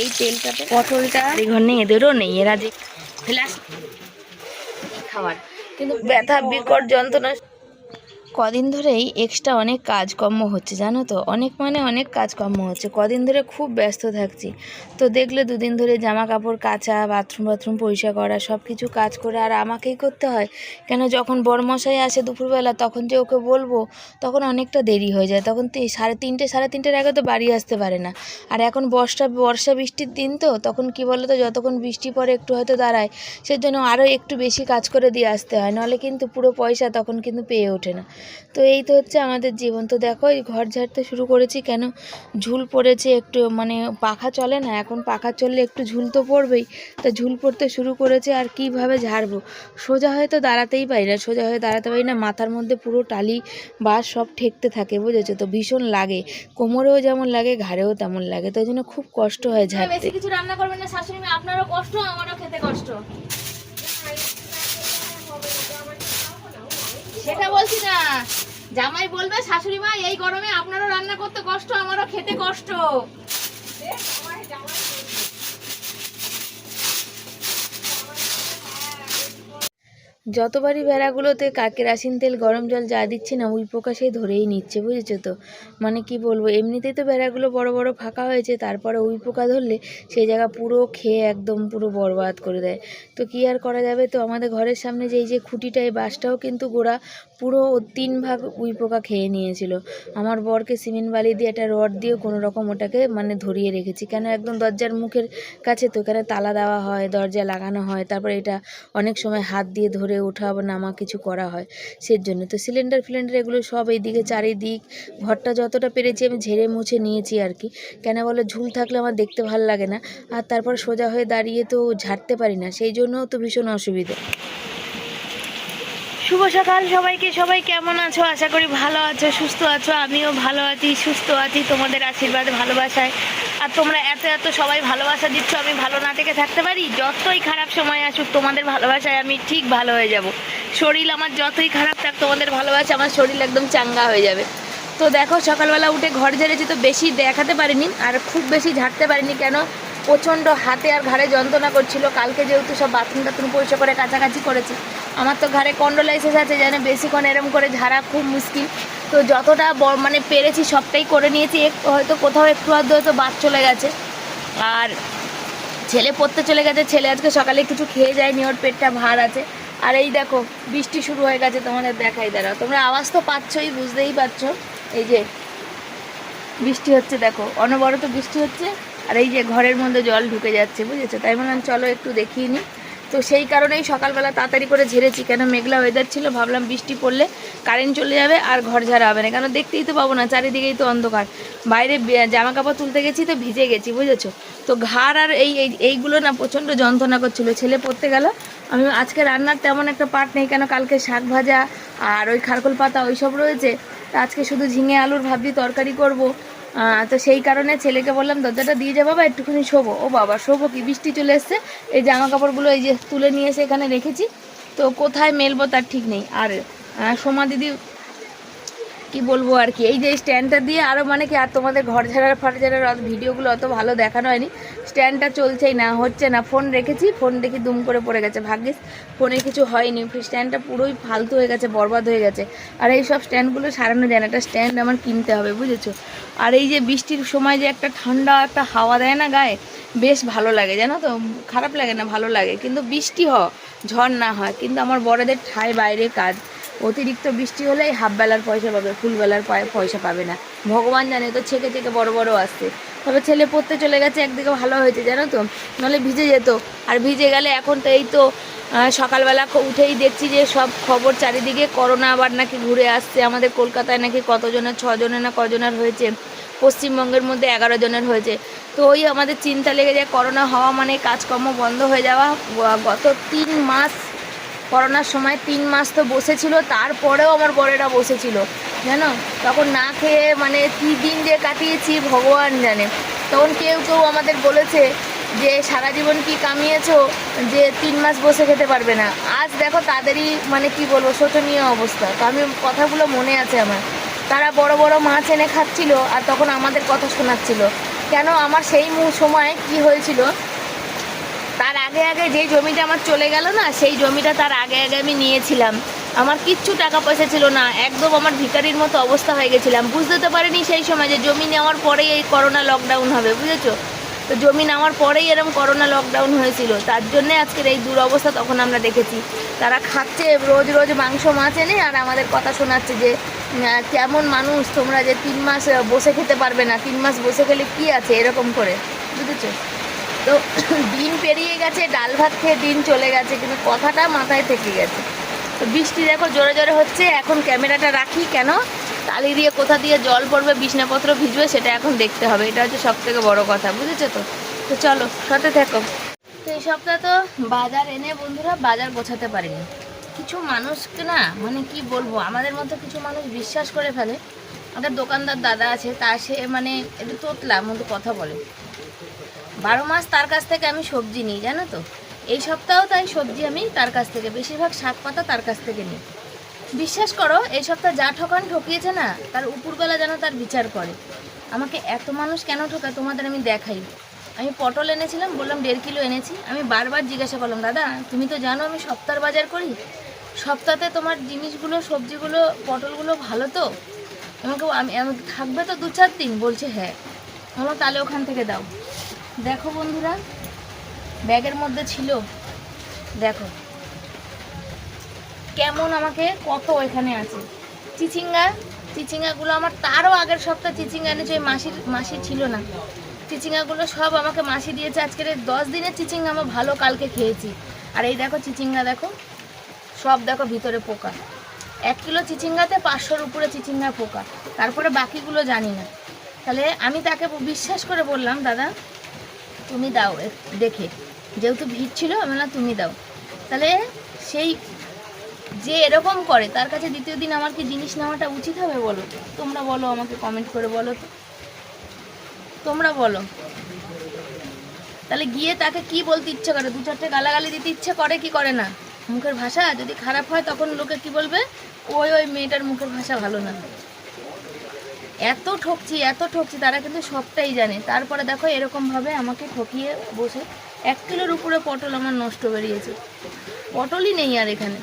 এই তেলটাতে পটলটা ঘর নেই এদেরও নেই এরা যে ফেলে খাবার। কিন্তু ব্যথা বিকট যন্ত্রণা। কদিন ধরেই এক্সট্রা অনেক কাজকর্ম হচ্ছে, জানো তো? অনেক মানে অনেক কাজকর্ম হচ্ছে। কদিন ধরে খুব ব্যস্ত থাকছি। তো দেখলে দুদিন ধরে জামা কাপড় কাচা বাথরুম বাথরুম পরিষ্কার করা সব কিছু কাজ করে আর আমাকেই করতে হয়। কেন যখন বরমশাই আসে দুপুরবেলা, তখন যে ওকে বলব, তখন অনেকটা দেরি হয়ে যায়। তখন সাড়ে তিনটে, সাড়ে তিনটের আগে তো বাড়ি আসতে পারে না। আর এখন বর্ষা বর্ষা বৃষ্টির দিন তো, তখন কি বলো তো যতক্ষণ বৃষ্টি পরে একটু হয়তো দাঁড়ায়। সেজন্য আরও একটু বেশি কাজ করে দিয়ে আসতে হয়। নাহলে কিন্তু পুরো পয়সা তখন কিন্তু পেয়ে ওঠে না। তো এই তো হচ্ছে আমাদের জীবন। তো দেখো এই ঘর ঝাড়তে শুরু করেছি কেন? ঝুল পড়েছে একটু মানে পাখা চলে না? এখন পাখা চললে একটু ঝুল তো পড়বেই। তা ঝুল পড়তে শুরু করেছে আর কীভাবে ঝাড়বো? সোজা হয়ে তো দাঁড়াতেই পারি না সোজা হয়ে দাঁড়াতে পারি না। মাথার মধ্যে পুরো টালি বাস সব ঠেকতে থাকে বুঝেছ তো? ভীষণ লাগে। কোমরেও যেমন লাগে ঘাড়েও তেমন লাগে। তো ওই জন্য খুব কষ্ট হয় ঝাড়তে। বেশি কিছু রান্না করবেন না শাশুড়ি আপনারও কষ্ট আমারও খেতে কষ্ট। সেটা বলছি না। জামাই বলবে, শাশুড়ি মা, এই গরমে আপনারও রান্না করতে কষ্ট, আমারও খেতে কষ্ট। যতবারই ভেড়াগুলোতে কাকের আসিন তেল, গরম জল যা দিচ্ছি না ওই পোকা সেই ধরেই নিচ্ছে, বুঝেছ তো? মানে কি বলব, এমনিতেই তো ভেড়াগুলো বড় বড় ফাঁকা হয়েছে, তারপরে ওই পোকা ধরলে সেই জায়গা পুরো খেয়ে একদম পুরো বরবাদ করে দেয়। তো কি আর করা যাবে? তো আমাদের ঘরের সামনে যে এই যে খুঁটিটা, এই বাসটাও কিন্তু গোড়া পুরো তিন ভাগ উই পোকা খেয়ে নিয়েছিল। আমার বরকে সিমেন্ট বালি দিয়ে একটা রড দিয়ে কোনো রকম ওটাকে মানে ধরিয়ে রেখেছি। কেন একদম দরজার মুখের কাছে তো, এখানে তালা দেওয়া হয়, দরজা লাগানো হয়, তারপর এটা অনেক সময় হাত দিয়ে ধরে ওঠা বা নামা কিছু করা হয় সের জন্য তো সিলিন্ডার ফিলিন্ডার এগুলো সব এইদিকে চারিদিক, ঘরটা যতটা পেরেছি আমি ঝেড়ে মুছে নিয়েছি আর কি। কেন বলো ঝুল থাকলে আমার দেখতে ভালো লাগে না। আর তারপর সোজা হয়ে দাঁড়িয়ে তো ঝাড়তে পারি না, সেই জন্যও তো ভীষণ অসুবিধে। শুভ সকাল সবাইকে। সবাই কেমন আছো? আশা করি ভালো আছো, সুস্থ আছো। আমিও ভালো আছি, সুস্থ আছি তোমাদের আশীর্বাদ, ভালোবাসায়। আর তোমরা এত এত সবাই ভালোবাসা দিচ্ছ, আমি ভালো না থেকে থাকতে পারি? যতই খারাপ সময় আসুক, তোমাদের ভালোবাসায় আমি ঠিক ভালো হয়ে যাব। শরীর আমার যতই খারাপ থাক, তোমাদের ভালোবাসা আমার শরীর একদম চাঙ্গা হয়ে যাবে। তো দেখো, সকালবেলা উঠে ঘর ঝেড়েছি, তো বেশি দেখাতে পারিনি, আর খুব বেশি ঝাড়তে পারিনি। কেন? প্রচণ্ড হাতে আর ঘাড়ে যন্ত্রণা করছিল। কালকে যেহেতু সব বাথরুম টাথরুম পরিষ্কার করে কাছাকাছি করেছি। আমার তো ঘাড়ে কন্ডোলাইসিস আছে যেন বেশিক্ষণ এরম করে ঝাড়া খুব মুশকিল। তো যতটা মানে পেরেছি সবটাই করে নিয়েছি। হয়তো কোথাও একটু আধ হয়তো বাদ চলে গেছে। আর ছেলে পড়তে চলে গেছে। ছেলে আজকে সকালে কিছু খেয়ে যায়নি, ওর পেটটা ভার আছে। আর এই দেখো, বৃষ্টি শুরু হয়ে গেছে তোমাদের দেখাই, দাঁড়াও। তোমরা আওয়াজ তো পাচ্ছই, বুঝতেই পারছ। এই যে, বৃষ্টি হচ্ছে, দেখো, অনবরত বৃষ্টি হচ্ছে। আর এই যে ঘরের মধ্যে জল ঢুকে যাচ্ছে, বুঝেছ? তাই বললাম, চলো একটু দেখিয়ে নিই তো সেই কারণেই সকালবেলা তাড়াতাড়ি করে ঝেড়েছি, কেন মেঘলা ওয়েদার ছিল, ভাবলাম বৃষ্টি পড়লে কারেন্ট চলে যাবে আর ঘর ঝাড়া হবে না, কেন দেখতেই তো পাবো না, চারিদিকেই তো অন্ধকার। বাইরে জামা কাপড় তুলতে গেছি তো ভিজে গেছি, বুঝেছ? তো ঘাড় আর এই, এই- এইগুলো না প্রচণ্ড যন্ত্রণা করছিল, ছেলে পড়তে গেল। আমি আজকে রান্নার তেমন একটা পাট নেই, কেন কালকে শাক ভাজা আর ওই খারকোল পাতা ওই সব রয়েছে। তা আজকে শুধু ঝিঙে আলুর ভাবছি তরকারি করব। তো সেই কারণে ছেলেকে বললাম, দরজাটা দিয়ে যা বাবা, একটুখানি শোবো। ও বাবা, শোবো কি? বৃষ্টি চলে এসছে। এই জামা কাপড়গুলো এই যে তুলে নিয়ে এসে এখানে রেখেছি। তো কোথায় মেলবো তার ঠিক নেই। আর সোমা দিদি কি বলব আর কি? এই যে স্ট্যান্ডটা দিয়ে আরও মানে কি, আর তোমাদের ঘর ঝাড়ার ফাট ঝাড়ার ভিডিওগুলো অত ভালো দেখানো হয়নি। স্ট্যান্ডটা চলছেই না, হচ্ছে না। ফোন রেখেছি ফোন দেখি দুম করে পড়ে গেছে। ভাগ্যিস ফোনে কিছু হয়নি। স্ট্যান্ডটা পুরোই ফালতু হয়ে গেছে, বরবাদ হয়ে গেছে। আর এই সব স্ট্যান্ডগুলো সারানো যায় না, একটা স্ট্যান্ড আমার কিনতে হবে, বুঝেছ? আর এই যে বৃষ্টির সময় যে একটা ঠান্ডা, একটা হাওয়া দেয় না গায়ে, বেশ ভালো লাগে, জানো তো? খারাপ লাগে না, ভালো লাগে। কিন্তু বৃষ্টি হ, ঝড় না হয়। কিন্তু আমার বড়দের ঠায় বাইরে কাজ। অতিরিক্ত বৃষ্টি হলে হাফ বেলার পয়সা পাবে ফুল বেলার পয়- পয়সা পাবে না। ভগবান জানে, তো ছেকে ছেকে বড় বড় আসছে। তবে ছেলে পড়তে চলে গেছে, একদিকে ভালো হয়েছে, জানো তো? নাহলে ভিজে যেত। আর ভিজে গেলে এখন তো এই তো সকালবেলা উঠেই দেখছি যে সব খবর চারিদিকে করোনা আবার নাকি ঘুরে আসছে। আমাদের কলকাতায় নাকি কতজনের, ছজনের না কজনের হয়েছে? পশ্চিমবঙ্গের মধ্যে এগারো জনের হয়েছে। তো ওই আমাদের চিন্তা লেগে যায়, করোনা হওয়া মানে কাজকর্ম বন্ধ হয়ে যাওয়া। গত তিন মাস করোনার সময় তিন মাস তো বসেছিল, তারপরেও আমার বরেরা বসেছিল। জানো? তখন না খেয়ে মানে কী দিন যে কাটিয়েছি, ভগবান জানে। তখন কেউ কেউ আমাদের বলেছে যে, সারা জীবন কি কামিয়েছো? যে তিন মাস বসে খেতে পারবে না। আজ দেখো তাদেরই মানে কি বলব, শোচনীয় অবস্থা। তো আমি কথাগুলো মনে আছে আমার। তারা বড় বড় মাছ এনে খাচ্ছিল আর তখন আমাদের কথা শোনাচ্ছিল। কেন? আমার সেই সময় কি হয়েছিল? আগে আগে যেই জমিটা আমার চলে গেল না, সেই জমিটা তার আগে আগে আমি নিয়েছিলাম। আমার কিচ্ছু টাকা পয়সা ছিল না, একদম আমার ভিকারির মতো অবস্থা হয়ে গেছিলাম। বুঝতে তো পারিনি সেই সময় যে জমি নেওয়ার পরেই এই করোনা লকডাউন হবে, বুঝেছ? তো জমি নেওয়ার পরেই এরকম করোনা লকডাউন হয়েছিল, তার জন্যে আজকের এই দুরবস্থা তখন আমরা দেখেছি। তারা খাচ্ছে, রোজ রোজ মাংস মাছ এনে আর আমাদের কথা শোনাচ্ছে যে কেমন মানুষ তোমরা যে তিন মাস বসে খেতে পারবে না, তিন মাস বসে খেলে কি আছে, এরকম করে, বুঝেছ? তো দিন পেরিয়ে গেছে, ডাল ভাত খেয়ে দিন চলে গেছে, কিন্তু কথাটা মাথায় থেকে গেছে। তো বৃষ্টি দেখো জোরে জোরে হচ্ছে, এখন ক্যামেরাটা রাখি কেন? তালি দিয়ে কোথা দিয়ে জল পড়বে, বিছনাপত্র ভিজবে, সেটা এখন দেখতে হবে। এটা হচ্ছে সব থেকে বড় কথা, বুঝেছ তো? তো চলো, সাথে থেকো। তো এই সপ্তাহ তো বাজার এনে বন্ধুরা বাজার গোছাতে পারিনি। কিছু মানুষকে না মানে কি বলব, আমাদের মধ্যে কিছু মানুষ বিশ্বাস করে ফেলে। আমাদের দোকানদার দাদা আছে, তা সে মানে একটু তোতলা মতো কথা বলে। বারো মাস তার কাছ থেকে আমি সবজি নিই, জানো তো? এই সপ্তাহেও তাই সবজি আমি তার কাছ থেকে, বেশিরভাগ শাক পাতা তার কাছ থেকে নিই। বিশ্বাস করো, এই সপ্তাহ যা ঠকান ঠকিয়েছে না, তার উপরবেলা যেন তার বিচার করে। আমাকে এত মানুষ কেন ঠকায় তোমাদের আমি দেখাই। আমি পটল এনেছিলাম, বললাম দেড় কিলো এনেছি। আমি বারবার জিজ্ঞাসা করলাম, দাদা, তুমি তো জানো আমি সপ্তাহের বাজার করি? সপ্তাহে তোমার জিনিসগুলো, সবজিগুলো, পটলগুলো ভালো তো? আমাকে আমি, আমি- থাকবে তো দু চার দিন? বলছে হ্যাঁ। আমার তাহলে ওখান থেকে দাও। দেখো বন্ধুরা, ব্যাগের মধ্যে ছিল, দেখো। কেমন আমাকে, কত এখানে আছে। চিচিঙ্গা, চিচিঙ্গাগুলো আমার তারও আগের সপ্তাহ চিচিঙ্গা এনেছে, ওই মাসির মাসি ছিল না। চিচিঙ্গাগুলো সব আমাকে মাসি দিয়েছে, আজকের এই দশ দিনের চিচিঙ্গা আমার ভালো কালকে খেয়েছি। আর এই দেখো চিচিঙ্গা, দেখো, সব দেখো ভিতরে পোকা। এক কিলো চিচিঙ্গাতে পাঁচশোর উপরে চিচিঙ্গা পোকা, তারপরে বাকিগুলো জানি না। তাহলে আমি তাকে বিশ্বাস করে বললাম, দাদা তুমি দাও দেখে। যেহেতু ভিড় ছিল, আমি বললাম, তুমি দাও। তাহলে সেই যে এরকম করে, তার কাছে দ্বিতীয় দিন আমার কি জিনিস নেওয়াটা উচিত হবে বলো? তোমরা বলো, আমাকে কমেন্ট করে বলো তো। তোমরা বলো। তাহলে গিয়ে তাকে কি বলতে ইচ্ছে করে? দু চারটে গালাগালি দিতে ইচ্ছে করে কি করে না? মুখের ভাষা যদি খারাপ হয়, তখন লোকে কি বলবে? ওই ওই মেয়েটার মুখের ভাষা ভালো না। এত ঠকছি এত ঠকছি, তারা কিন্তু সবটাই জানে। তারপরে দেখো এরকমভাবে আমাকে ঠকিয়ে বসে এক কিলোর উপরে পটল আমার নষ্ট বেরিয়েছে। পটলই নেই আর এখানে।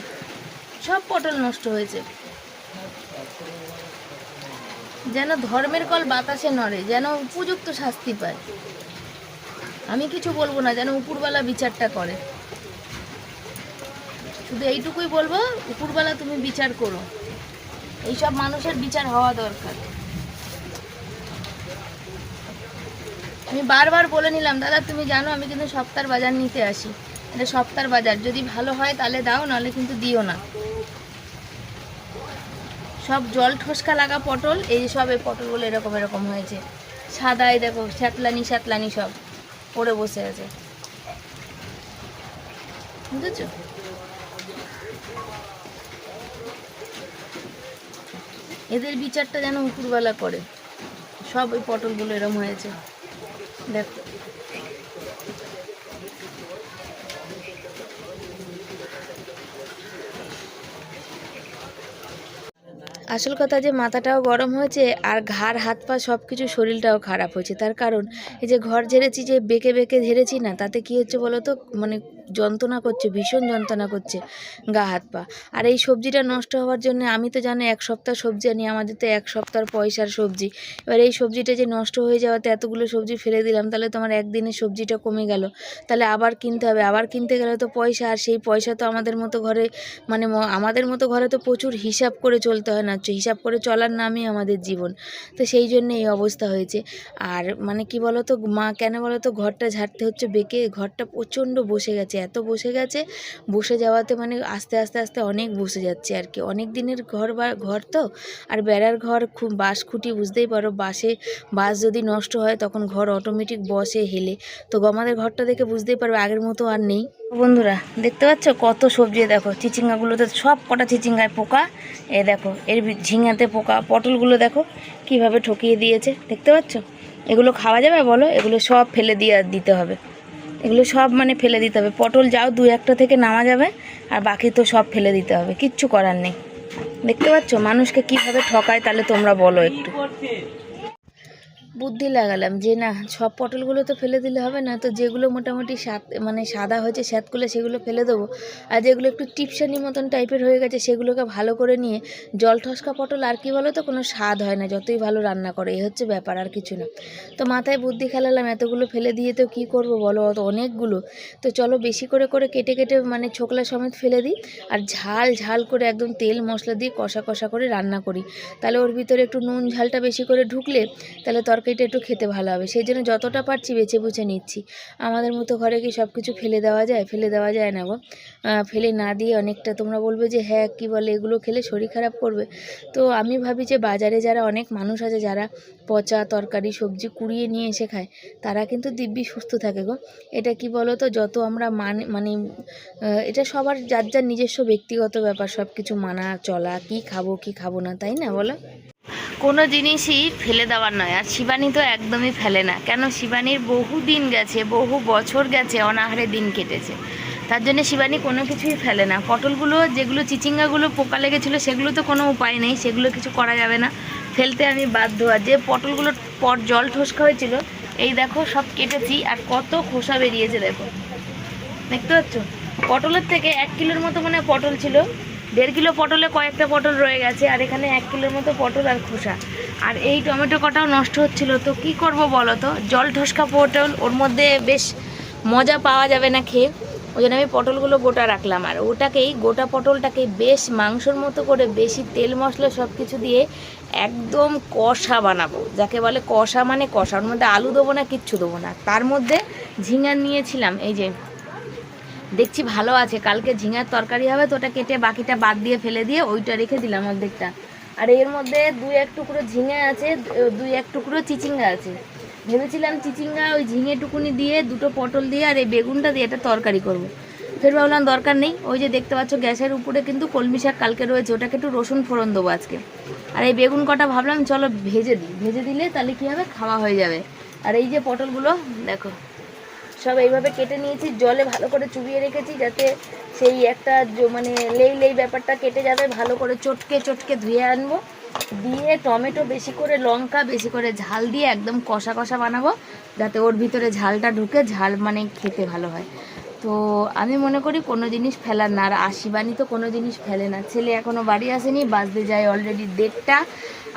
সব পটল নষ্ট হয়েছে। যেন ধর্মের কল বাতাসে নড়ে, যেন উপযুক্ত শাস্তি পায়। আমি কিছু বলব না, যেন উপরবেলা বিচারটা করে। শুধু এইটুকুই বলব উপরবেলা তুমি বিচার করো। এইসব মানুষের বিচার হওয়া দরকার। আমি বারবার বলে নিলাম, দাদা, তুমি জানো আমি কিন্তু সপ্তাহের বাজার নিতে আসি। এটা সপ্তাহের বাজার, যদি ভালো হয় তাহলে দাও, নাহলে কিন্তু দিও না। সব জল ঠসকা লাগা পটল, এই সব এই পটলগুলো এরকম এরকম হয়েছে। সাদাই দেখো, শ্যাতলানি শ্যাতলানি সব পড়ে বসে আছে। বুঝেছ? এদের বিচারটা যেন উপরবেলা করে। সব ওই পটলগুলো এরম হয়েছে। দেখো। আসল কথা যে মাথাটাও গরম হয়েছে আর ঘাড়, হাত, পা সব কিছু শরীরটাও খারাপ হয়েছে। তার কারণ এই যে ঘর ঝেড়েছি যে বেঁকে বেঁকে ঝেড়েছি না, তাতে কি হচ্ছে বলো তো মানে যন্ত্রণা করছে, ভীষণ যন্ত্রণা করছে গা, হাত, পা। আর এই সবজিটা নষ্ট হওয়ার জন্য আমি তো জানি এক সপ্তাহ সবজি আনি, আমাদের তো এক সপ্তাহ পয়সার সবজি। এবার এই সবজিটা যে নষ্ট হয়ে যাওয়াতে এতগুলো সবজি ফেলে দিলাম, তাহলে তোমার একদিনের সবজিটা কমে গেল। তাহলে আবার কিনতে হবে, আবার কিনতে গেলে তো পয়সা, আর সেই পয়সা তো আমাদের মতো ঘরে মানে আমাদের মতো ঘরে তো প্রচুর হিসাব করে চলতে হয় না হিসাব করে চলার নামই আমাদের জীবন। তো সেই জন্য এই অবস্থা হয়েছে। আর মানে কি বলো তো মা কেন বলো তো ঘরটা ঝাড়তে হচ্ছে, বেঁকে ঘরটা প্রচণ্ড বসে গেছে এত বসে গেছে, বসে যাওয়াতে মানে আস্তে আস্তে আস্তে অনেক বসে যাচ্ছে আর কি। অনেক দিনের ঘর বা, ঘর তো, আর বেড়ার ঘর খুব বাঁশ খুঁটি বুঝতেই পারো বাসে বাস যদি নষ্ট হয় তখন ঘর অটোমেটিক বসে, হেলে। তো আমাদের ঘরটা দেখে বুঝতেই পারবে, আগের মতো আর নেই। বন্ধুরা, দেখতে পাচ্ছ? কত সবজি দেখো, চিচিঙ্গাগুলোতে সব কটা চিচিঙ্গায় পোকা। এ দেখো, এর ঝিঙাতে পোকা, পটলগুলো দেখো, কীভাবে ঠকিয়ে দিয়েছে, দেখতে পাচ্ছ? এগুলো খাওয়া যাবে বলো? এগুলো সব ফেলে দিয়ে দিতে হবে। এগুলো সব মানে ফেলে দিতে হবে। পটল যাও দু একটা থেকে নামা যাবে, আর বাকি তো সব ফেলে দিতে হবে। কিচ্ছু করার নেই। দেখতে পাচ্ছ? মানুষকে কীভাবে ঠকায় তাহলে তোমরা বলো একটু। বুদ্ধি লাগালাম যে, না, সব পটলগুলো তো ফেলে দিলে হবে না, তো যেগুলো মোটামুটি সাত মানে সাদা হয়েছে স্যাঁতগুলো সেগুলো ফেলে দেবো। আর যেগুলো একটু টিপসানি মতন টাইপের হয়ে গেছে সেগুলোকে ভালো করে নিয়ে জল ঠসকা পটল আর কি বলো তো কোনো স্বাদ হয় না, যতই ভালো রান্না করে এই হচ্ছে ব্যাপার আর কিছু না। তো মাথায় বুদ্ধি খেলালাম, এতগুলো ফেলে দিয়ে তো কী করব বলো, অত অনেকগুলো? তো চলো বেশি করে করে কেটে কেটে মানে ছোকলা সমেত ফেলে দিই আর ঝাল ঝাল করে একদম তেল মশলা দিয়ে কষা কষা করে রান্না করি। তাহলে ওর ভিতরে একটু নুন, ঝালটা বেশি করে ঢুকলে তাহলে তরকারিটা একটু খেতে ভালো হবে। সেই জন্য যতটা পারছি বেছে বুঝে নিচ্ছি। আমাদের মতো ঘরে কি সব কিছু ফেলে দেওয়া যায়? ফেলে দেওয়া যায় না গো। ফেলে না দিয়ে অনেকটা তোমরা বলবে যে হ্যাঁ কী বলে এগুলো খেলে শরীর খারাপ করবে? তো আমি ভাবি যে, বাজারে যারা অনেক মানুষ আছে, যারা পচা তরকারি, সবজি কুড়িয়ে নিয়ে এসে খায়, তারা কিন্তু দিব্যি সুস্থ থাকে গো। এটা কি বলো তো যত আমরা মানে মানে এটা সবার যার যার নিজস্ব ব্যক্তিগত ব্যাপার সব কিছু মানা, চলা, কি খাব কি খাব না, তাই না বলো? কোনো জিনিসই ফেলে দেওয়ার নয়, আর শিবানী তো একদমই ফেলে না। কেন? শিবানীর বহু দিন গেছে, বহু বছর গেছে, অনাহারে দিন কেটেছে। তার জন্য শিবানী কোনো কিছুই ফেলে না। পটলগুলো, যেগুলো চিচিঙ্গাগুলো পোকা লেগেছিলো, সেগুলো তো কোনো উপায় নেই, সেগুলো কিছু করা যাবে না। ফেলতে আমি বাধ্য। আর যে পটলগুলোর পর জল ঠোসকা হয়েছিল, এই দেখো, সব কেটেছি, আর কত খোসা বেরিয়েছে, দেখো। দেখতে পাচ্ছ? পটলের থেকে এক কিলোর মতো মানে পটল ছিল। দেড় কিলো পটলে কয়েকটা পটল রয়ে গেছে, আর এখানে এক কিলোর মতো পটল আর খোসা। আর এই টমেটো কটাও নষ্ট হচ্ছিল, তো কি করব বলো তো? জল ঠসকা পটল, ওর মধ্যে বেশ মজা পাওয়া যাবে না খেয়ে। ওই জন্য আমি পটলগুলো গোটা রাখলাম, আর ওটাকেই, গোটা পটলটাকে বেশ মাংসর মতো করে বেশি তেল মশলা সব কিছু দিয়ে একদম কষা বানাবো। যাকে বলে কষা মানে কষা, ওর মধ্যে আলু দেবো না, কিচ্ছু দেবো না। তার মধ্যে ঝিঙা নিয়েছিলাম, এই যে দেখছি ভালো আছে, কালকে ঝিঙার তরকারি হবে তো ওটা কেটে বাকিটা বাদ দিয়ে ফেলে দিয়ে ওইটা রেখে দিলাম অর্ধেকটা। আর এর মধ্যে দুই এক টুকরো ঝিঙে আছে, দুই এক টুকরো চিচিঙ্গা আছে। ভেবেছিলাম চিচিঙ্গা ওই ঝিঙে টুকুনি দিয়ে, দুটো পটল দিয়ে আর এই বেগুনটা দিয়ে এটা তরকারি করব। ফের ভাবলাম দরকার নেই, ওই যে দেখতে পাচ্ছ গ্যাসের উপরে কিন্তু কলমি শাক কালকে রয়েছে, ওটাকে একটু রসুন ফোড়ন দেবো আজকে। আর এই বেগুন কটা ভাবলাম চলো ভেজে দিই, ভেজে দিলে তাহলে কী হবে? খাওয়া হয়ে যাবে। আর এই যে পটলগুলো, দেখো। সব এইভাবে কেটে নিয়েছি, জলে ভালো করে চুবিয়ে রেখেছি যাতে সেই একটা মানে লেই লেই ব্যাপারটা কেটে যাবে, ভালো করে চটকে চটকে ধুয়ে আনব। দিয়ে টমেটো বেশি করে, লঙ্কা বেশি করে, ঝাল দিয়ে একদম কষা কষা বানাবো, যাতে ওর ভিতরে ঝালটা ঢুকে, ঝাল মানে খেতে ভালো হয়। তো আমি মনে করি কোনো জিনিস ফেলার না, আর আশিবানি তো কোনো জিনিস ফেলে না। ছেলে এখনও বাড়ি আসেনি, বাজতে যায় অলরেডি দেড়টা।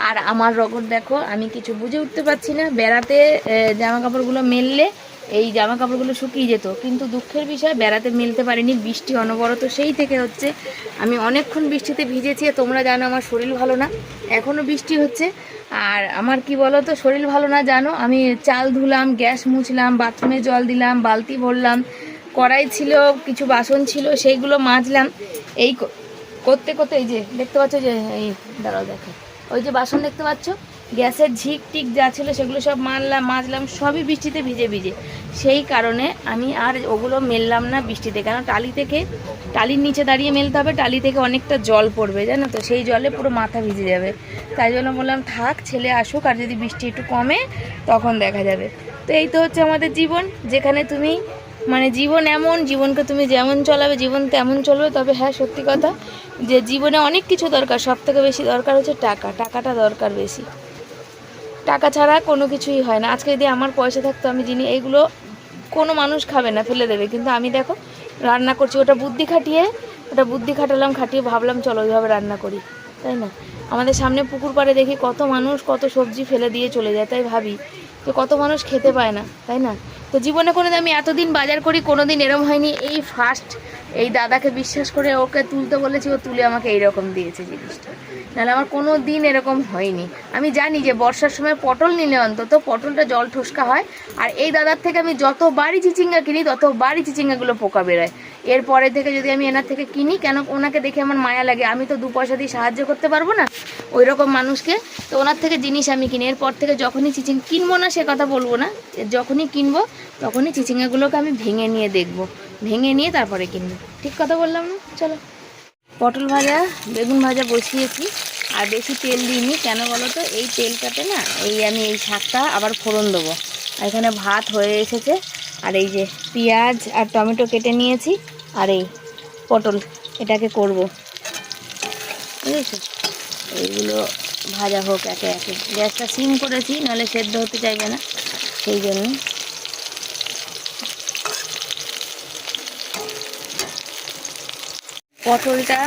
আর আমার রকম দেখো, আমি কিছু বুঝে উঠতে পারছি না, বেড়াতে জামা কাপড়গুলো মেললে এই জামা কাপড়গুলো শুকিয়ে যেত। কিন্তু দুঃখের বিষয়, বেড়াতে মিলতে পারিনি, বৃষ্টি অনবরত সেই থেকে হচ্ছে আমি অনেকক্ষণ বৃষ্টিতে ভিজেছি তোমরা জানো আমার শরীর ভালো না। এখনও বৃষ্টি হচ্ছে, আর আমার কি বলো তো শরীর ভালো না জানো? আমি চাল ধুলাম, গ্যাস মুছলাম, বাথরুমে জল দিলাম, বালতি ভরলাম, কড়াই ছিল, কিছু বাসন ছিল, সেইগুলো মাজলাম। এই করতে করতে এই যে, দেখতে পাচ্ছ যে, এই, দাঁড়াও দেখো। ওই যে বাসন দেখতে পাচ্ছ? গ্যাসের ঝিক টিক যা ছিল সেগুলো সব মারলাম, মাজলাম, সবই বৃষ্টিতে ভিজে ভিজে। সেই কারণে আমি আর ওগুলো মেললাম না বৃষ্টিতে, কেন টালি থেকে, টালির নিচে দাঁড়িয়ে মেলতে হবে, টালি থেকে অনেকটা জল পড়বে, জানো তো? সেই জলে পুরো মাথা ভিজে যাবে। তাই জন্য বললাম, থাক, ছেলে আসুক, আর যদি বৃষ্টি একটু কমে, তখন দেখা যাবে। তো এই তো হচ্ছে আমাদের জীবন, যেখানে তুমি মানে জীবন এমন, জীবনকে তুমি যেমন চলাবে, জীবন তেমন চলবে, তবে হ্যাঁ সত্যি কথা যে জীবনে অনেক কিছু দরকার সব থেকে বেশি দরকার হচ্ছে টাকা, টাকাটা দরকার বেশি। টাকা ছাড়া কোনো কিছুই হয় না। আজকে যদি আমার পয়সা থাকতো, আমি যিনি এইগুলো কোনো মানুষ খাবে না, ফেলে দেবে। কিন্তু আমি দেখো, রান্না করছি, ওটা বুদ্ধি খাটিয়ে, ওটা বুদ্ধি খাটালাম, খাটিয়ে ভাবলাম, চলো ওইভাবে রান্না করি। তাই না? আমাদের সামনে পুকুর পাড়ে দেখি কত মানুষ, কত সবজি ফেলে দিয়ে চলে যায়, তাই ভাবি যে কত মানুষ খেতে পায় না, তাই না? তো জীবনে কোনো আমি এতদিন বাজার করি কোনো দিন এরম হয়নি। এই ফার্স্ট এই দাদাকে বিশ্বাস করে ওকে তুলতে বলেছি, ও তুলে আমাকে এইরকম দিয়েছে জিনিসটা। নাহলে আমার কোনো দিন এরকম হয়নি। আমি জানি যে বর্ষার সময় পটল নিলে অন্তত পটলটা জল ঠোসকা হয়। আর এই দাদার থেকে আমি যতবারই চিচিঙ্গা কিনি, ততবারই চিচিঙ্গাগুলো পোকা বেরোয়। এরপরে থেকে যদি আমি এনার থেকে কিনি, কেন ওনাকে দেখে আমার মায়া লাগে? আমি তো দু পয়সা দিয়ে সাহায্য করতে পারব না ওই রকম মানুষকে। তো ওনার থেকে জিনিস আমি কিনি। এরপর থেকে যখনই চিচিং কিনবো না সে কথা বলব না। যখনই কিনবো, তখনই চিচিঙ্গাগুলোকে আমি ভেঙে নিয়ে দেখব। ভেঙে নিয়ে তারপরে কিনবো। ঠিক কথা বললাম না? চলো। পটল ভাজা, বেগুন ভাজা বসিয়েছি। আর বেশি তেল দিইনি, কেন বলো তো এই তেলটাতে না, এই আমি এই শাকটা আবার ফোড়ন দেবো। আর এখানে ভাত হয়ে এসেছে। আর এই যে পেঁয়াজ আর টমেটো কেটে নিয়েছি, আর এই পটল এটাকে করব। বুঝেছ? এইগুলো ভাজা হোক একে একে। গ্যাসটা সিম করেছি, নাহলে সেদ্ধ হতে চাইবে না। সেই জন্য পটলটা,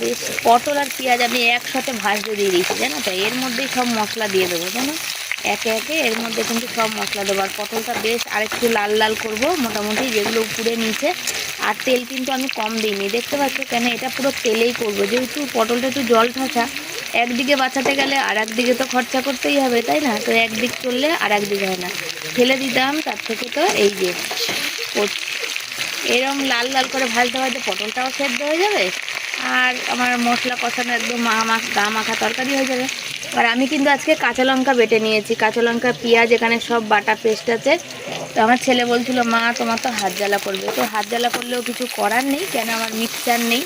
বেশ পটল আর পেঁয়াজ আমি একসাথে ভাজতে দিয়ে দিয়েছি, জানো তো? এর মধ্যেই সব মশলা দিয়ে দেবো, জানো? একে একে এর মধ্যে কিন্তু সব মশলা দেবো। আর পটলটা বেশ আরেকটু লাল লাল করব, মোটামুটি যেগুলো উপরে নিচে। আর তেল কিন্তু আমি কম দিইনি, দেখতে পাচ্ছ কেন? এটা পুরো তেলেই করব। যেহেতু পটলটা একটু জল ঠাসা, একদিকে বাঁচাতে গেলে আর একদিকে তো খরচা করতেই হবে, তাই না? তো একদিক চললে আর একদিকে হয় না। ফেলে দিতাম, তার থেকে তো এই যে। এরম লাল লাল করে ভাজতে ভাজতে পটলটাও সেদ্ধ হয়ে যাবে আর আমার মশলা কষানো একদম মা গা মাখা তরকারি হয়ে যাবে। আর আমি কিন্তু আজকে কাঁচা লঙ্কা বেটে নিয়েছি। কাঁচা লঙ্কা, পেঁয়াজ, এখানে সব বাটা পেস্ট আছে। তো আমার ছেলে বলছিল, মা, তোমার তো হাত জ্বালা করবে। তো হাত জ্বালা করলেও কিছু করার নেই, কেন আমার মিক্সচার নেই।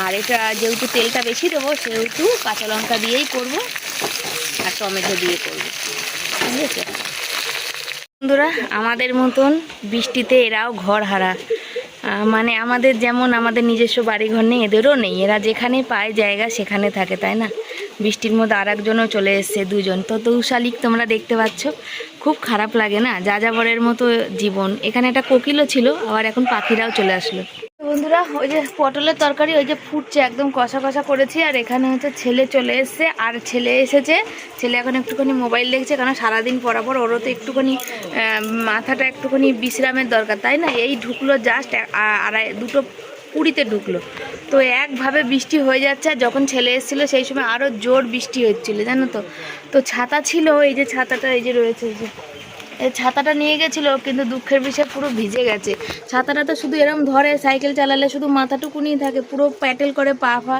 আর এটা যেহেতু তেলটা বেশি দেবো, সেহেতু কাঁচা লঙ্কা দিয়েই করব আর টমেটো দিয়ে করব। ঠিক আছে বন্ধুরা, আমাদের মতন বৃষ্টিতে এরাও ঘর হারা। মানে আমাদের যেমন আমাদের নিজস্ব বাড়ি ঘর নেই, এদেরও নেই। এরা যেখানে পায় জায়গা সেখানে থাকে, তাই না? বৃষ্টির মধ্যে আর একজনও চলে এসছে, দুজন। তো দৌশালিক তোমরা দেখতে পাচ্ছ, খুব খারাপ লাগে না? যা যাবরের মতো জীবন। এখানে একটা কোকিলও ছিল, আবার এখন পাখিরাও চলে আসলো। বন্ধুরা, ওই যে পটলের তরকারি, ওই যে ফুটছে, একদম কষা কষা করেছি। আর এখানে হচ্ছে ছেলে চলে এসেছে, আর ছেলে এসেছে। ছেলে এখন একটুখানি মোবাইল দেখছে কারণ সারাদিন পরাপর ওরও তো একটুখানি মাথাটা একটুখানি বিশ্রামের দরকার, তাই না? এই ঢুকলো জাস্ট আড়াই, দুটো পুরীতে ঢুকলো। তো একভাবে বৃষ্টি হয়ে যাচ্ছে, আর যখন ছেলে এসেছিল, সেই সময় আরও জোর বৃষ্টি হচ্ছিল, জানো তো? তো ছাতা ছিল, এই যে ছাতাটা এই যে রয়েছে যে। ছাতাটা নিয়ে গেছিল, কিন্তু দুঃখের বিষয় পুরো ভিজে গেছে। ছাতাটা তো শুধু এরম ধরে, সাইকেল চালালে শুধু মাথাটুকুনি থাকে, পুরো প্যাটেল করে পা ফা,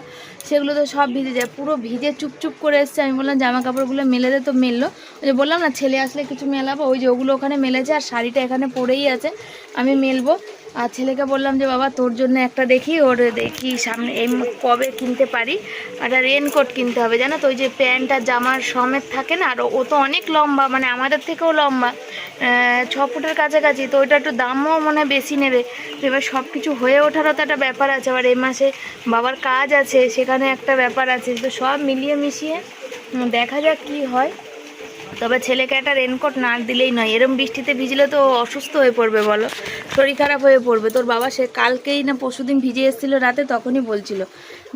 সেগুলো তো সব ভিজে যায়, পুরো ভিজে চুপচুপ করে এসছে। আমি বললাম জামা কাপড়গুলো মেলে দে তো, মেললো। ওই যে বললাম না, ছেলে আসলে কিছু মেলাবো, ওই যে ওগুলো ওখানে মেলেছে, আর শাড়িটা এখানে পরেই আছে, আমি মেলবো। আর ছেলেকে বললাম যে, বাবা, তোর জন্য একটা দেখি, ওর দেখি সামনে, এই কবে কিনতে পারি? একটা রেনকোট কিনতে হবে, জানো তো? ওই যে প্যান্ট আর জামার সমেত থাকে না? আর ও তো অনেক লম্বা মানে আমাদের থেকেও লম্বা। ছ ফুটের কাছাকাছি, তো ওইটা একটু দামও মনে হয় বেশি নেবে। এবার সব কিছু হয়ে ওঠারও তো একটা ব্যাপার আছে। আবার এই মাসে বাবার কাজ আছে, সেখানে একটা ব্যাপার আছে। তো সব মিলিয়ে মিশিয়ে, দেখা যাক কি হয়। তবে ছেলেকে একটা রেনকোট না দিলেই নয়। এরম বৃষ্টিতে ভিজলে তো অসুস্থ হয়ে পড়বে বলো। শরীর খারাপ হয়ে পড়বে। তোর বাবা সে কালকেই না পরশুদিন ভিজে এসেছিল রাতে, তখনই বলছিল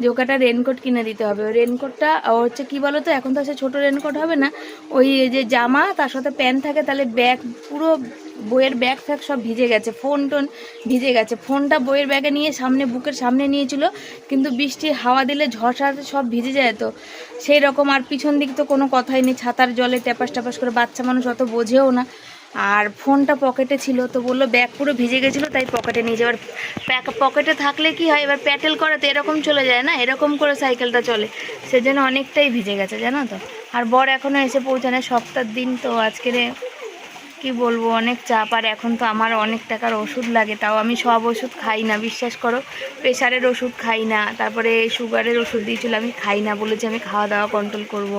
যে ওকে একটা রেনকোট কিনে দিতে হবে। ওই রেনকোটটা হচ্ছে কি বলো তো এখন তো সে ছোটো রেনকোট হবে না। ওই যে জামা, তার সাথে প্যান্ট থাকে, তাহলে ব্যাগ পুরো বইয়ের ব্যাগ ফ্যাগ সব ভিজে গেছে ফোন টোন ভিজে গেছে। ফোনটা বইয়ের ব্যাগে নিয়ে সামনে, বুকের সামনে নিয়েছিল, কিন্তু বৃষ্টির হাওয়া দিলে ঝড়সাতে সব ভিজে যায় তো। সেই রকম আর পিছন দিক তো কোনো কথাই নেই, ছাতার জলে ট্যাপাস ট্যাপাস করে বাচ্চা মানুষ অত বোঝেও না। আর ফোনটা পকেটে ছিল, তো বলল ব্যাগ পুরো ভিজে গেছিল, তাই পকেটে নিয়ে যাবার পকেটে থাকলে কি হয়, এবার প্যাটেল করে তো এরকম চলে যায় না, এরকম করে সাইকেলটা চলে। সেজন্য অনেকটাই ভিজে গেছে, জানো তো। আর বর এখনও এসে পৌঁছানে সপ্তাহ দিন তো আজকের কি বলব, অনেক চাপ আর এখন তো আমার অনেক টাকার ওষুধ লাগে, তাও আমি সব ওষুধ খাই না, বিশ্বাস করো প্রেশারের ওষুধ খাই না, তারপরে সুগারের ওষুধ দিয়েছিল, আমি খাই না বলেছি আমি খাওয়া দাওয়া কন্ট্রোল করব।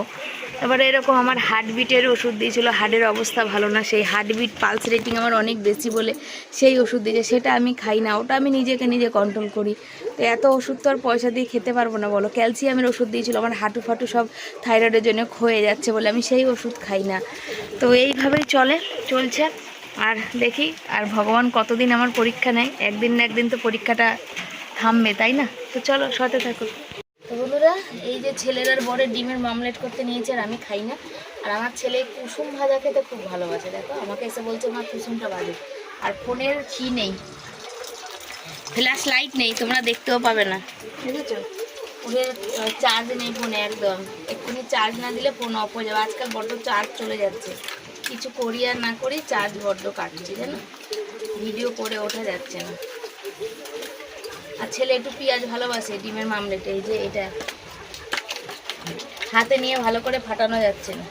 তারপরে এরকম আমার হার্টবিটের ওষুধ দিয়েছিল হার্টের অবস্থা ভালো না, সেই হার্টবিট পালস রেটিং আমার অনেক বেশি বলে সেই ওষুধ দিয়েছে, সেটা আমি খাই না, ওটা আমি নিজেকে নিজে কন্ট্রোল করি। তো এত ওষুধ তো আর পয়সা দিয়ে খেতে পারব না, বলো? ক্যালসিয়ামের ওষুধ দিয়েছিল, আমার হাঁটু ফাটু সব থাইরয়েডের জন্য ক্ষয়ে যাচ্ছে বলে আমি সেই ওষুধ খাই না। তো এইভাবেই চলে, চলছে। আর দেখি, আর ভগবান কতদিন আমার পরীক্ষা নেয়, একদিন না একদিন তো পরীক্ষাটা থামবে, তাই না? তো চলো সতে থাকো। তো বন্ধুরা এই যে ছেলের আর বরের ডিমের মামলেট করতে নিয়েছে আর আমি খাই না। আর আমার ছেলে কুসুম ভাজা খেতে খুব ভালোবাসে দেখো। আমাকে এসে বলছে মা কুসুমটা ভাজে আর ফোনের কি নেই? ফ্ল্যাশ লাইট নেই তোমরা দেখতেও পাবে না। বুঝেছ চার্জ নেই ফোনে একদম। এক্ষুনি চার্জ না দিলে ফোন অফ হয়ে যাবে। আজকাল বড্ড চার্জ চলে যাচ্ছে। কিছু করি আর না করি চার্জ বড্ড কাটছে জানো? ভিডিও করে ওঠা যাচ্ছে না। আর ছেলে একটু পেঁয়াজ ভালোবাসে, ডিমের মামলেটে, এই যে এটা। হাতে নিয়ে ভালো করে ফাটানো যাচ্ছে না।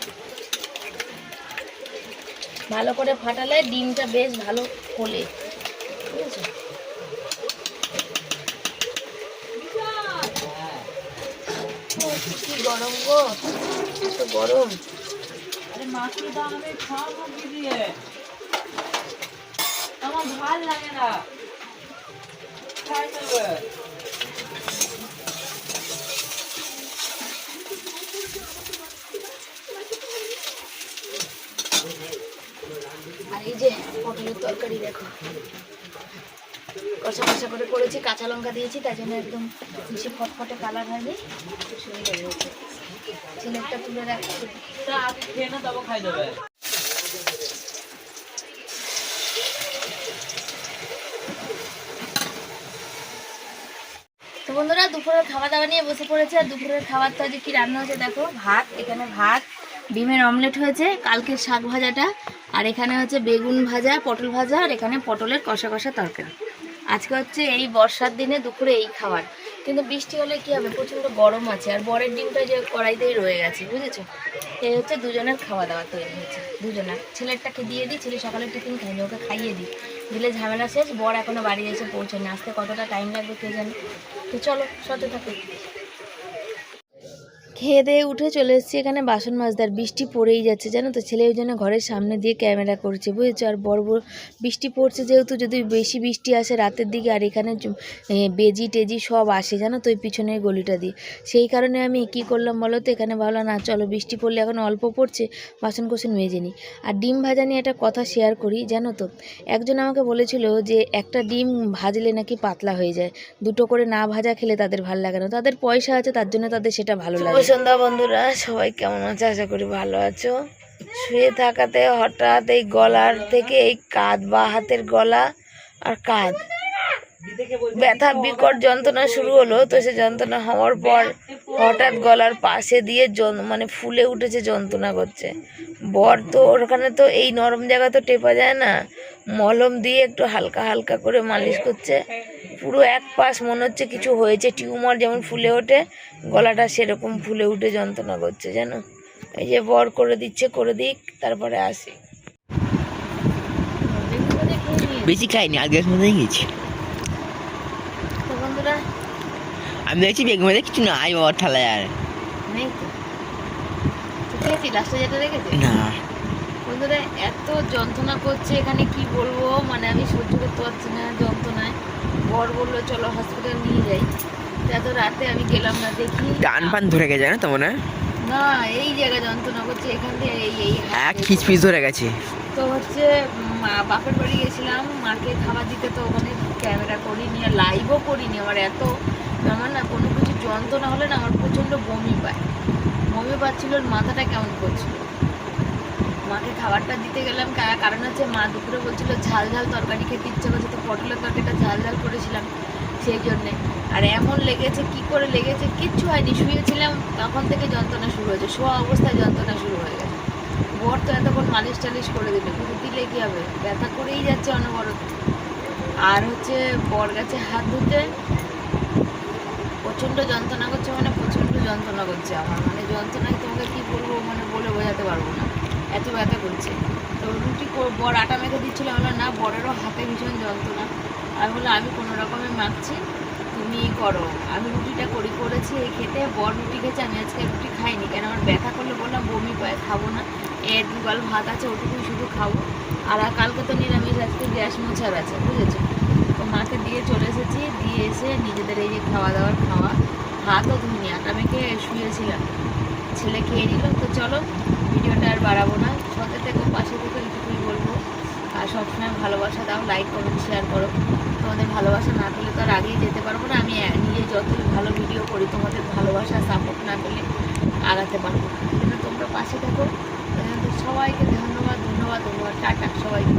ভালো করে ফাটালে ডিমটা বেশ ভালো ফোলে। কি গরম গো। এত গরম। আমার ভালো লাগে না। আর এই যে পটলের তরকারি দেখো। কষা কষা করে করেছি, কাঁচা লঙ্কা দিয়েছি, তাই জন্য একদম বেশি ফটফটে কালার হয়নি সুবিধা হয়েছে। ছেলেটা তুলে রাখছি। বন্ধুরা, দুপুরের খাওয়া দাওয়া নিয়ে বসে পড়েছে আর দুপুরের খাবার তো আজকে কি রান্না হয়েছে দেখো, ভাত, এখানে ভাত, ডিমের অমলেট হয়েছে, কালকের শাক ভাজাটা, আর এখানে হচ্ছে বেগুন ভাজা, পটল ভাজা, আর এখানে পটলের কষা কষা তরকারি। আজকে হচ্ছে এই বর্ষার দিনে দুপুরে এই খাবার। কিন্তু বৃষ্টি হলে কি হবে? প্রচণ্ড গরম আছে, আর বরের ডিমটা যে কড়াইতেই রয়ে গেছে, বুঝেছ? এই হচ্ছে দুজনের খাওয়া দাওয়া তৈরি হয়েছে। দুজনের। ছেলেরটাকে দিয়ে দিই, ছেলে সকালে টিফিন খাইনি ওকে খাইয়ে দিই। দিলে ঝামেলা শেষ, বর এখনও বাড়ি এসে পৌঁছায়নি। আসতে কতটা টাইম লাগবে কে জানে? তো চলো, সাথে থাকো। খেয়ে দিয়ে উঠে চলে এসেছি এখানে বাসন মাজদার বৃষ্টি পড়েই যাচ্ছে, জানো তো? ছেলে ওই জন্য ঘরের সামনে দিয়ে ক্যামেরা করছে, বুঝেছ? আর বড় বড় বৃষ্টি পড়ছে যেহেতু, যদি বেশি বৃষ্টি আসে রাতের দিকে, আর এখানে বেজি টেজি সব আসে, জানো তো ওই পিছনের গলিটা দিয়ে। সেই কারণে আমি কি করলাম বলো তো? এখানে ভাবলাম, না, চলো, বৃষ্টি পড়লে এখন অল্প পড়ছে, বাসন কোসন মেজে নিই। আর ডিম ভাজা নিয়ে একটা কথা শেয়ার করি, জানো তো? একজন আমাকে বলেছিল যে, একটা ডিম ভাজলে নাকি পাতলা হয়ে যায়। দুটো করে না ভাজা খেলে তাদের ভালো লাগে না। তাদের পয়সা আছে, তার জন্য তাদের সেটা ভালো লাগে সন্ধ্যা বন্ধুরা, সবাই কেমন আছে? আশা করি ভালো আছো। শুয়ে থাকাতে হঠাৎ এই গলার থেকে এই কাঁধ বা হাতের গলা আর কাঁধ। ব্যথা বিকট যন্ত্রণা শুরু হলো তো সে যন্ত্রণা হওয়ার পর হঠাৎ গলার পাশে দিয়ে জন- মানে ফুলে উঠেছে যন্ত্রণা করছে। বর তো ওখানে তো এই নরম জায়গা তো টেপা যায় না মলম দিয়ে একটু হালকা হালকা করে মালিশ করছে। পুরো এক পাশ মনে হচ্ছে কিছু হয়েছে টিউমার যেমন ফুলে ওঠে গলাটা সেরকম ফুলে উঠে যন্ত্রণা করছে জানো? এই যে বর করে দিচ্ছে করে দিক তারপরে আসি। বেশি খাইনি আগে গেছি তো বন্ধুরা আমি দেখছি বেগ মধ্যে কিছু নাই বাবার ঠালায় আর। না। বন্ধুরা এত যন্ত্রণা করছে এখানে কি বলব? মানে আমি সহ্য করতে পারছি না যন্ত্রণায়। বর বলল চলো হসপিটাল নিয়ে যাই। এত রাতে আমি গেলাম না দেখি টান পান ধরে গেছে না তো হয়? না এই জায়গায় যন্ত্রণা করছে এখান থেকে এই এই এক খিচপিচ ধরে গেছে। তো হচ্ছে মা বাপের বাড়ি গেছিলাম মাকে খাবার দিতে তো ওখানে ক্যামেরা করিনি আর লাইভও করিনি আমার এত। আমার না কোনো কিছু যন্ত্রণা হলে না আমার প্রচণ্ড বমি পায়। বমি পাচ্ছিল, মাথাটা কেমন করছিল? মাকে খাবারটা দিতে গেলাম কারণ হচ্ছে মা দুপুরে বলছিল, ঝাল ঝাল তরকারি খেতে ইচ্ছে করছে, তো পটলের তরকারিটা ঝাল ঝাল করেছিলাম সেই জন্যে আর এমন লেগেছে, কি করে লেগেছে কিচ্ছু হয়নি, শুয়েছিলাম, তখন থেকে যন্ত্রণা শুরু হয়েছে, শোয়া অবস্থায় যন্ত্রণা শুরু হয়ে গেছে। বর তো এতক্ষণ মালিশ টালিশ করে দিল, কিন্তু দিলে কী হবে? ব্যথা করেই যাচ্ছে অনবরত। আর হচ্ছে বর গেছে হাত ধুতে প্রচণ্ড যন্ত্রণা করছে মানে প্রচণ্ড যন্ত্রণা করছে আমার। মানে যন্ত্রণায় তোমাকে কী বলব মানে বলে বোঝাতে পারব না। এত ব্যথা করছে। তো রুটি বর আটা মেখে দিচ্ছিল। আমি না, বরেরও হাতে ভীষণ যন্ত্রণা। আমি বললাম, আমি কোনো রকমে মাখছি, তুমি করো। আমি রুটিটা করি, করেছি, এই খেতে। বর রুটি খেয়েছে, আমি আজকে রুটি খাইনি। কেন? আমার ব্যথা করলে বললাম, বমি পায় খাব না। এ দুগাল ভাত আছে, ওটুকুই শুধু খাব। আর কালকে তো নিরামিষ, আজকে গ্যাস মোছার আছে, বুঝেছ? তো মাকে দিয়ে চলে এসেছি। দিয়ে এসে নিজেদের এই যে খাওয়া দাওয়ার আটা শুয়েছিলাম। ছেলে খেয়ে নিল, তো চলো ভিডিওটা আর বাড়াবো না। সাথে থেকে, পাশে থেকে, এইটুকুই বলব। আর সবসময় ভালোবাসা দাও লাইক করো শেয়ার করো। তোমাদের ভালোবাসা না পেলে তো আর আগেই যেতে পারব না। আমি নিজে যতই ভালো ভিডিও করি, তোমাদের ভালোবাসা সাপোর্ট না পেলে আগাতে পারব কিন্তু তোমরা পাশে থাকো। সবাইকে ধন্যবাদ ধন্যবাদ ধন্যবাদ। টাটা সবাইকে।